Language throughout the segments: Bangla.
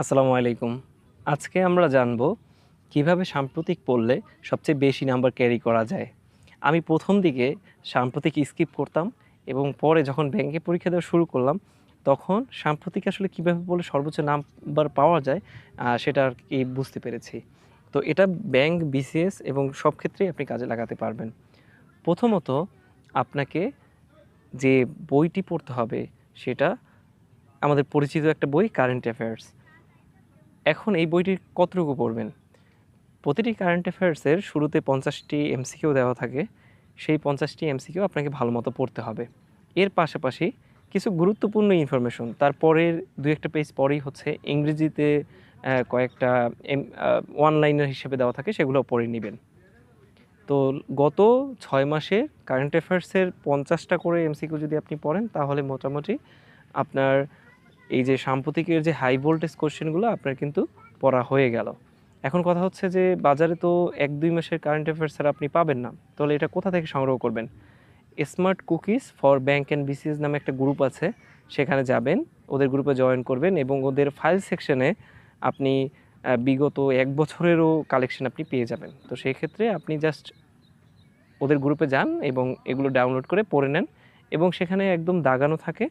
আসসালামু আলাইকুম। আজকে আমরা জানব কীভাবে সাম্প্রতিক পড়লে সবচেয়ে বেশি নাম্বার ক্যারি করা যায়। আমি প্রথম দিকে সাম্প্রতিক স্কিপ করতাম এবং পরে যখন ব্যাংকে পরীক্ষা দেওয়া শুরু করলাম, তখন সাম্প্রতিক আসলে কীভাবে পড়লে সর্বোচ্চ নাম্বার পাওয়া যায় সেটা আর কি বুঝতে পেরেছি। তো এটা ব্যাংক, বিসিএস এবং সব ক্ষেত্রেই আপনি কাজে লাগাতে পারবেন। প্রথমত আপনাকে যে বইটি পড়তে হবে, সেটা আমাদের পরিচিত একটা বই কারেন্ট অ্যাফেয়ার্স এখন এই বইটির কতটুকু পড়বেন? প্রতিটি কারেন্ট অ্যাফেয়ার্সের শুরুতে পঞ্চাশটি এমসিকিউ দেওয়া থাকে। সেই পঞ্চাশটি এমসিকিউ আপনাকে ভালো মতো পড়তে হবে। এর পাশাপাশি কিছু গুরুত্বপূর্ণ ইনফরমেশন তারপরের দু একটা পেজ পরেই হচ্ছে ইংরেজিতে কয়েকটা ওয়ান লাইনার হিসেবে দেওয়া থাকে সেগুলো পড়ে নেবেন। তো গত ছয় মাসে কারেন্ট অ্যাফেয়ার্সের পঞ্চাশটা করে এমসিকিউ যদি আপনি পড়েন, তাহলে মোটামুটি আপনার এই যে সাম্প্রতিকের যে হাই ভোল্টেজ কোশ্চেনগুলো আপনার কিন্তু পড়া হয়ে গেল। এখন কথা হচ্ছে যে, বাজারে তো এক দুই মাসের কারেন্ট অ্যাফেয়ার্স ছাড়া আপনি পাবেন না। তাহলে এটা কোথা থেকে সংগ্রহ করবেন? Smart cookies for bank and BCS নামে একটা গ্রুপ আছে, সেখানে যাবেন, ওদের গ্রুপে জয়েন করবেন এবং ওদের ফাইল সেকশনে আপনি বিগত এক বছরেরও কালেকশন আপনি পেয়ে যাবেন। তো সেই ক্ষেত্রে আপনি জাস্ট ওদের গ্রুপে যান এবং এগুলো ডাউনলোড করে পড়ে নেন এবং সেখানে একদম দাগানো থাকে।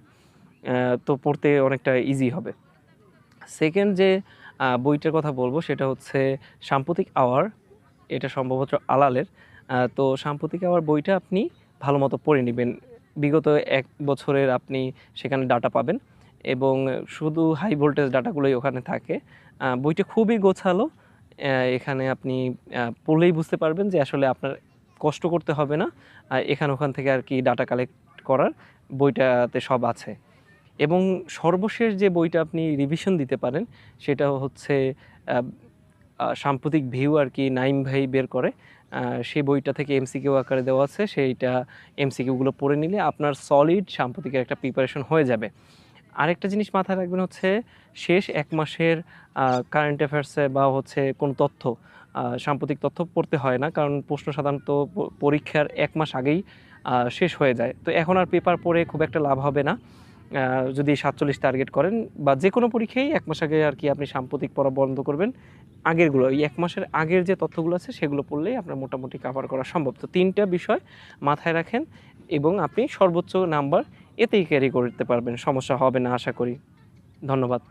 তো পড়তে অনেকটা ইজি হবে। সেকেন্ড যে বইটার কথা বলব সেটা হচ্ছে সাম্প্রতিক আওয়ার এটা সম্ভবত আলালের। তো সাম্প্রতিক আওয়ার বইটা আপনি ভালো মতো পড়ে নেবেন। বিগত এক বছরের আপনি সেখানে ডাটা পাবেন এবং শুধু হাই ভোল্টেজ ডাটাগুলোই ওখানে থাকে। বইটা খুবই গোছালো। এখানে আপনি পড়লেই বুঝতে পারবেন যে আসলে আপনার কষ্ট করতে হবে না। এখানে ওখান থেকে আর কি ডাটা কালেক্ট করার বইটাতে সব আছে। এবং সর্বশেষ যে বইটা আপনি রিভিশন দিতে পারেন, সেটা হচ্ছে সাম্প্রতিক ভিউ আর কি নাইম ভাই বের করে সেই বইটা থেকে এমসিকিউ আকারে দেওয়া আছে, সেইটা এমসিকিউগুলো পড়ে নিলে আপনার সলিড সাম্প্রতিকের একটা প্রিপারেশন হয়ে যাবে। আরেকটা জিনিস মাথায় রাখবেন হচ্ছে, শেষ এক মাসের কারেন্ট অ্যাফেয়ার্সে বা হচ্ছে কোন তথ্য সাম্প্রতিক তথ্য পড়তে হয় না, কারণ প্রশ্ন সাধারণত পরীক্ষার এক মাস আগেই শেষ হয়ে যায়। তো এখন আর পেপার পড়ে খুব একটা লাভ হবে না। যদি সাতচল্লিশ টার্গেট করেন বা যে কোনো পরীক্ষায় এক মাস আগে আর কি আপনি সাম্প্রতিক পড়া বন্ধ করবেন, আগেরগুলো ওই এক মাসের আগের যে তথ্যগুলো আছে সেগুলো পড়লেই আপনার মোটামুটি কাভার করা সম্ভব। তো তিনটা বিষয় মাথায় রাখেন এবং আপনি সর্বোচ্চ নাম্বার এতেই ক্যারি করতে পারবেন, সমস্যা হবে না, আশা করি। ধন্যবাদ।